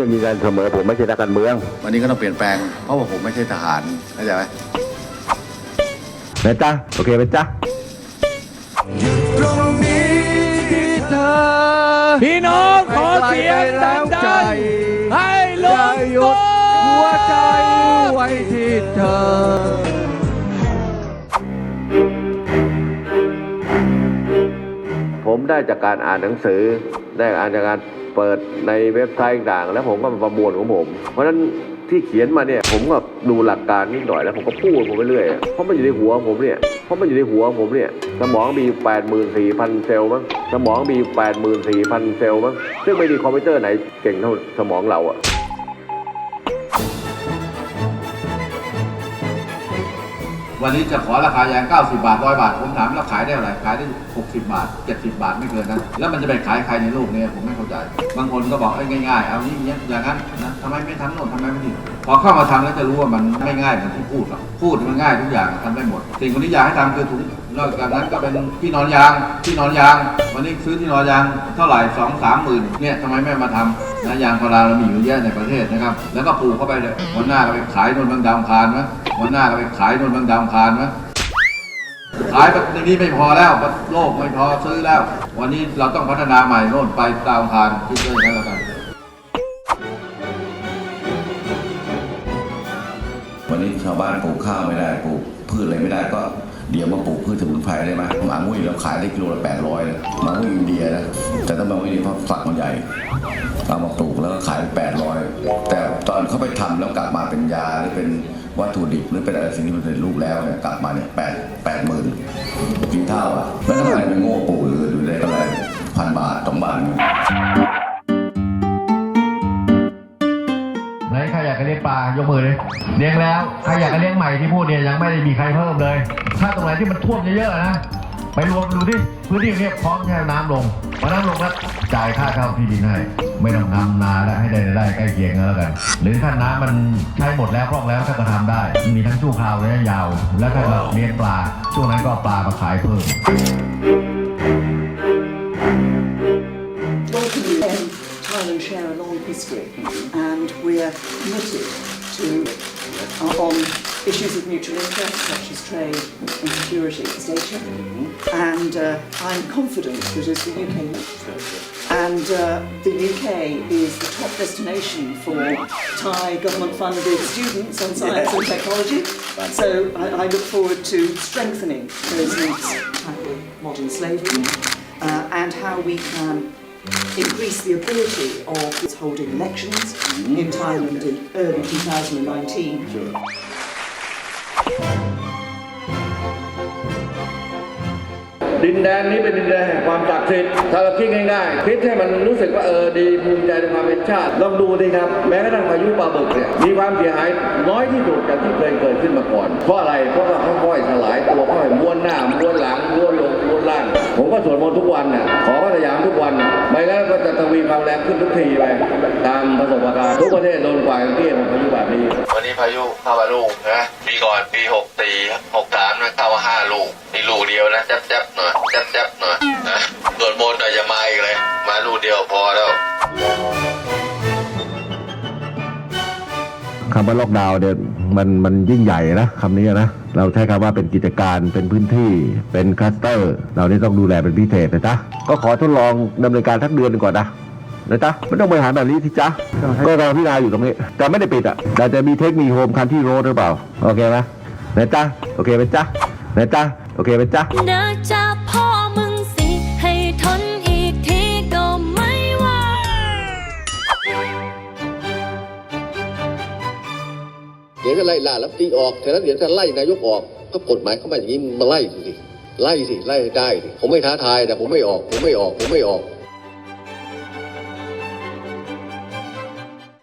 ยังยืนยันเสมอผมไม่ใช่นักการเมือง วันนี้ก็ต้องเปลี่ยนแปลง เพราะว่าผมไม่ใช่ทหารเข้าใจไหมนะจ๊ะโอเคไหมจ๊ะตรงนี้ที่เธอพี่น้องขอเสียงดังๆให้ลอย่างหยุดหัวใจไว้ที่เธอผมได้จากการอ่านหนังสือ ได้อ่านจากการ เปิดในเว็บไซต์ต่างๆแล้วผมก็มาประมวลของผม เพราะฉะนั้นที่เขียนมาเนี่ยผมก็ดูหลักการนิดหน่อยแล้วผมก็พูดผมไปเรื่อยเพราะมันอยู่ในหัวผมเนี่ยเพราะมันอยู่ในหัวผมเนี่ยสมองมี84,000 เซลล์มั้งสมองมี84,000 เซลล์มั้งซึ่งไม่มีคอมพิวเตอร์ไหนเก่งเท่าสมองเราอะ วันนี้จะขอราคายาง 90 บาท 100 บาท ผมถามแล้วขายได้เท่าไรขายได้ 60 บาท 70 บาทไม่เกินนั้นแล้วมันจะไปขายใครในโลกนี้ผมไม่เข้าใจ บางคนก็บอกเอ้ยง่ายๆ เอานี้อย่างนี้อย่างนั้นนะทำไมไม่ทำโน่นทำไมไม่นี่พอเข้ามาทำแล้วจะรู้ว่ามันไม่ง่ายเหมือนที่พูดหรอกพูดมันง่ายทุกอย่างทำได้หมด สิ่งที่อยากให้ทำคือถุงนอกจากนั้นก็เป็นที่นอนยางที่นอนยาง วันนี้ซื้อที่นอนยางเท่าไหร่สองสามหมื่นเนี่ยทำไมไม่มาทำ นะยางพาราเรามีอยู่เยอะในประเทศนะครับ แล้วก็ปลูกเข้าไปเลยวันหน้าก็ไปขายนนบางดาวอังคารมั้ยวันหน้าก็ไปขายนนบางดาวอังคารมั้ยขายแบบนี้ไม่พอแล้วโลกไม่พอซื้อแล้ว วันนี้เราต้องพัฒนาใหม่โน่นไปดาวอังคารคิดด้วยกันแล้วกันวันนี้ชาวบ้านปลูกข้าวไม่ได้ปลูกพืชอะไรไม่ได้ก็เดี๋ยวมาปลูกพืชสมุนไพรได้ไหมหมามุ้ยเราขายได้กิโลละแปดร้อยเลยหมามุ้ยอินเดียนะ แต่ถ้าหมามุ้ยนี่เพราะฝักมันใหญ่เอามาปลูกแล้วก็ขายแปดร้อยแต่ตอนเขาไปทำแล้วกลับมาเป็นยาหรือเป็นวัตถุดิบหรือเป็นอะไรสิ่งที่มันเป็นรูปแล้วเนี่ยกลับมาเนี่ยแปดแปดหมื่นกี่เท่าอะแล้วทำไมมันโง่ปลูกหรืออยู่ได้กำไรพันบาทสองบาทไหนใครอยากจะเลี้ยงปลายกมือเลยเลี้ยงแล้วใครอยากจะเลี้ยงใหม่ที่พูดเนี่ยยังไม่ได้มีใครเพิ่มเลย ถ้าตรงไหนที่มันท่วมเยอะๆนะ ไปรวมดูที่พื้นที่นี้พร้อมแค่น้ำลงพอน้ำลงแล้วจ่ายค่าเช่าที่ดินให้ไม่ต้องทำนาแล้วให้ได้ได้ใกล้เคียงกันแล้วกัน หรือถ้าน้ำมันใช้หมดแล้วพร่องแล้วถ้าก็ทำได้ มีทั้งช่วงคราวระยะยาว แล้วถ้าเราเลี้ยงปลา ช่วงนั้นก็ปลามาขายเพิ่ม Thailand share a long history, and we're committed to uh, on issues of mutual interest such as trade and security Asia. And uh, I'm confident that as the UK and uh, the UK is the top destination for Thai government-funded students on science and technology. So I, I look forward to strengthening those links, modern slavery, uh, and how we can increase the ability of its holding elections in Thailand in early 2019. ดินแดนนี้เป็นดินแดนแห่งความศักดิ์สิทธิ์ถ้าเราคิดง่ายๆคิดให้มันรู้สึกว่าเออดีภูมิใจในความเป็นชาติลองดูสิครับ แม้กระทั่งพายุปลาบึกเนี่ยมีความเสียหายน้อยที่สุดจากที่เคยเกิดขึ้นมาก่อน เพราะอะไรเพราะว่าค่อยๆสลายตัวค่อยๆม้วนหน้าม้วนหลังม้วน ลงม้วนล่าง ผมก็สวดมนต์ทุกวันน่ะขอพระสยามทุกวันน่ะไม่งั้นก็จะทวีความแรงขึ้นทุกทีไปตามประสบการณ์ทุกประเทศโดนกว่าอย่างที่ของพายุแบบนี้ วันนี้พายุเข้ามาลูกนะปีก่อนปีหกตีหกสามนะเข้ามาห้าลูกนี่ลูกเดียวนะจับจับๆหน่อยจับจับๆหน่อยนะส่วนบนอาจจะมาอีกเลย มาลูกเดียวพอแล้วคำว่าล็อกดาวน์เนี่ยมันมันยิ่งใหญ่นะคำนี้นะ เราใช้คำว่าเป็นกิจการเป็นพื้นที่เป็นคลัสเตอร์เรานี่ต้องดูแลเป็นพิเศษนะจ๊ะก็ขอทดลองดำเนินการสักเดือนหนึ่งก่อนนะนะจ๊ะไม่ต้องบริหารแบบนี้ที่จ๊ะก็เราพิจารณาอยู่ตรงนี้แต่ไม่ได้ปิดอะแต่จะมีเทคนิคโฮมคันที่โรดหรือเปล่า โอเคไหมนะจ๊ะโอเคไหมจ๊ะนะจ๊ะโอเคไหมจ๊ะ ดี๋ยวจะไล่ล่าลับตีออกฉะนั้นเดี๋ยวจะไล่นายกออก ก็กฎหมายเข้ามาอย่างนี้มาไล่สิไล่สิไล่ได้สิผมไม่ท้าทายแต่ผมไม่ออก ผมไม่ออกผมไม่ออก